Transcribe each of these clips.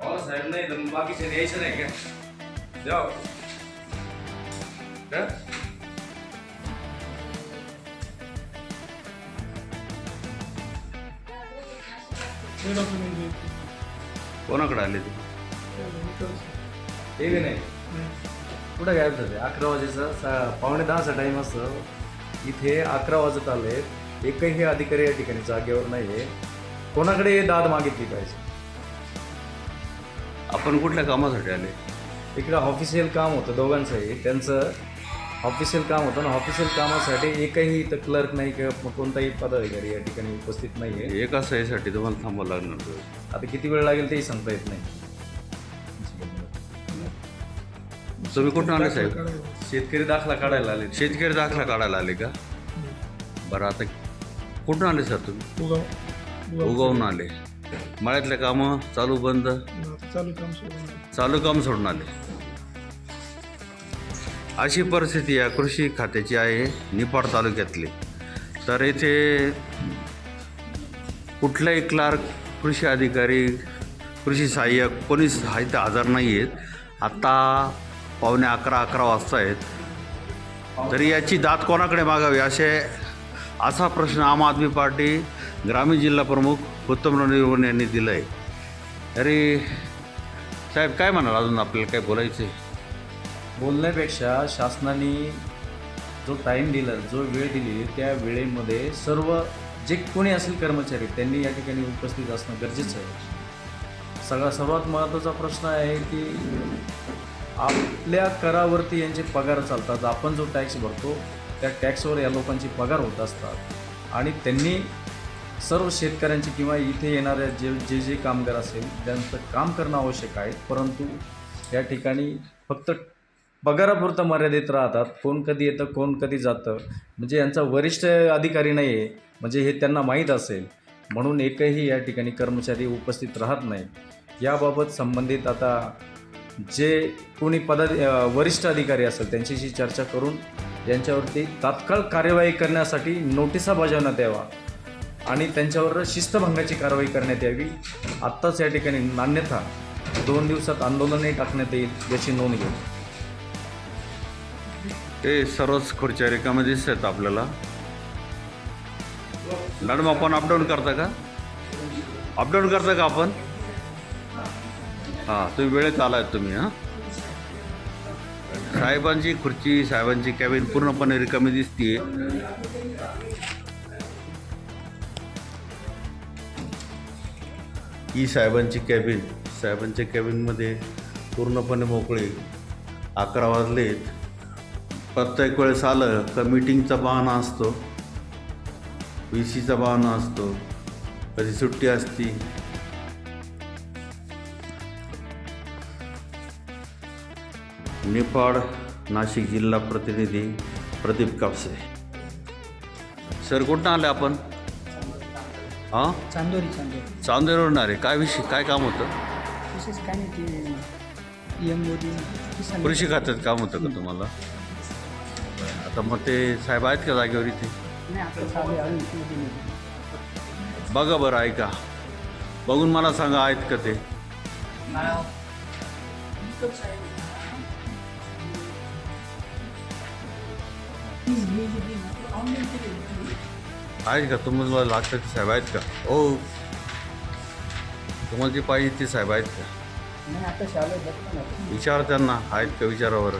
हो साहेब नाही तर बाकीचे यायचं नाही का? जाऊ. का कोणाकडे आले तू? ते नाही. कुठं गायब झाले? अकरा वाजेचा सा- पावणे दहाचा टाईम असतो इथे अकरा वाजत आले एकही अधिकारी या ठिकाणी जागेवर नाही आहे कोणाकडे दाद मागितली पाहिजे? आपण कुठल्या कामासाठी आले? इकडं ऑफिशियल काम होतं दोघांचंही. त्यांचं ऑफिशियल काम होतं ना ऑफिशियल कामासाठी एकही इथं क्लर्क नाही किंवा कोणताही पदाधिकारी या ठिकाणी उपस्थित नाही आहे एका सहीसाठी तुम्हाला थांबावं लागणार होतं. आता किती वेळ लागेल तेही सांगता येत नाही. तुम्ही कुठून आले साहेब? शेतकरी दाखला काढायला आले. शेतकरी दाखला काढायला आले का? बरं आता कुठून आले सर तुम्ही? उगवून आले. मळ्यातले कामं चालू बंद? चालू काम. चालू काम सोडून आले. अशी परिस्थिती या कृषी खात्याची आहे निपाड तालुक्यातली. तर येथे कुठलाही क्लार्क कृषी अधिकारी कृषी सहाय्यक कोणी इथं हजर नाही आहेत आत्ता पावणे अकरा अकरा वाजता आहेत. तरी याची दात कोणाकडे मागावी असे असा प्रश्न आम आदमी पार्टी ग्रामीण जिल्हा प्रमुख उत्तम निर्वण यांनी दिलं आहे तरी साहेब काय म्हणाल अजून आपल्याला काय बोलायचं आहे बोलण्यापेक्षा शासनाने जो टाईम दिला जो वेळ दिली त्या वेळेमध्ये सर्व जे कोणी असेल कर्मचारी त्यांनी या ठिकाणी उपस्थित असणं गरजेचं आहे. सगळा सर्वात महत्त्वाचा प्रश्न आहे की आपल्या करावरती यांचे पगार चालतात. आपण जो टॅक्स भरतो त्या टॅक्सवर या लोकांची पगार होत असतात. आणि त्यांनी सर्व शेतकऱ्यांची किंवा इथे येणाऱ्या जे जे जे कामगार असेल त्यांचं काम करणं आवश्यक आहे. परंतु या ठिकाणी फक्त पगारापुरतं मर्यादित राहतात. कोण कधी येतं कोण कधी जातं. म्हणजे यांचा वरिष्ठ अधिकारी नाही आहे म्हणजे हे त्यांना माहीत असेल. म्हणून एकही या ठिकाणी कर्मचारी उपस्थित राहत नाही. याबाबत संबंधित आता जे कोणी पदा वरिष्ठ अधिकारी असेल त्यांच्याशी चर्चा करून यांच्यावरती तात्काळ कार्यवाही करण्यासाठी नोटिसा बजावण्यात यावा. आणि त्यांच्यावर शिस्तभंगाची कारवाई करण्यात यावी. आत्ताच या ठिकाणी नान्यथा दोन दिवसात आंदोलनही टाकण्यात येईल याची नोंद घेऊ. ते सर्वच खुर्च्या रिकामे दिसत आहेत आपल्याला. मॅडम आपण अपडाऊन करता का? अपडाऊन करता का आपण? हां तुम्ही वेळेत आलात तुम्ही हां? साहेबांची खुर्ची साहेबांची कॅबिन पूर्णपणे रिकामी दिसते ही साहेबांची कॅबिन साहेबांच्या कॅबिनमध्ये पूर्णपणे मोकळे अकरा वाजलेत. प्रत्येक वेळेस आलं का मीटिंगचा बहाणा असतो व्ही सीचा बहाणा असतो कधी सुट्टी असती. निफाड नाशिक जिल्हा प्रतिनिधी प्रदीप कापसे. सर कुठं आले आपण? हां? चांदोरी चांदोरी. चांदेरवरून आले. काय विषय काय काम होतं? विशेष काय नाही ते एम मोदी किसान कृषी खात्यात काम होतं का तुम्हाला? आता मग ते साहेब आहेत का जागेवर इथे? नाही आता चालू आहे अजून मोदी नाही. बघा बरं ऐका. बघून मला सांगा आहेत का ते? आहेत का? तुम्हाला लागतं ते साहेब आहेत का? हो. तुम्हाला जे पाहिजे ते साहेब आहेत का? नाही आता शाळा बघतो ना विचार त्यांना. आहेत का विचारावर?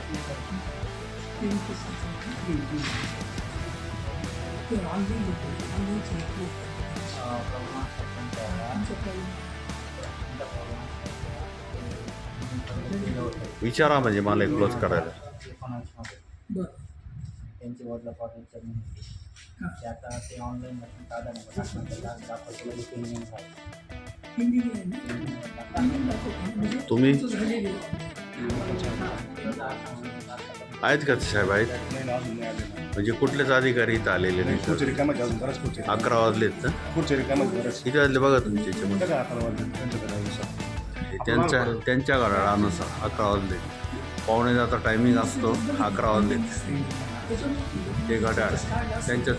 विचारा म्हणजे मला क्लोज करायला. त्यांचे वडील पाठवून ते आता ते ऑनलाईन मशीन काढा नाही दाखवतो लगेच पेमेंट झालं तुम्ही? आहेत का ते साहेब आहेत? म्हणजे कुठलेच अधिकारी इथं आलेले नाही अकरा वाजलेत ना? किती वाजले बघा तुमच्या याच्यामध्ये. त्यांच्या त्यांच्या घड्याळानुसार अकरा वाजले पावणे जाता टायमिंग असतो अकरा वाजले ते गटार त्यांच्याच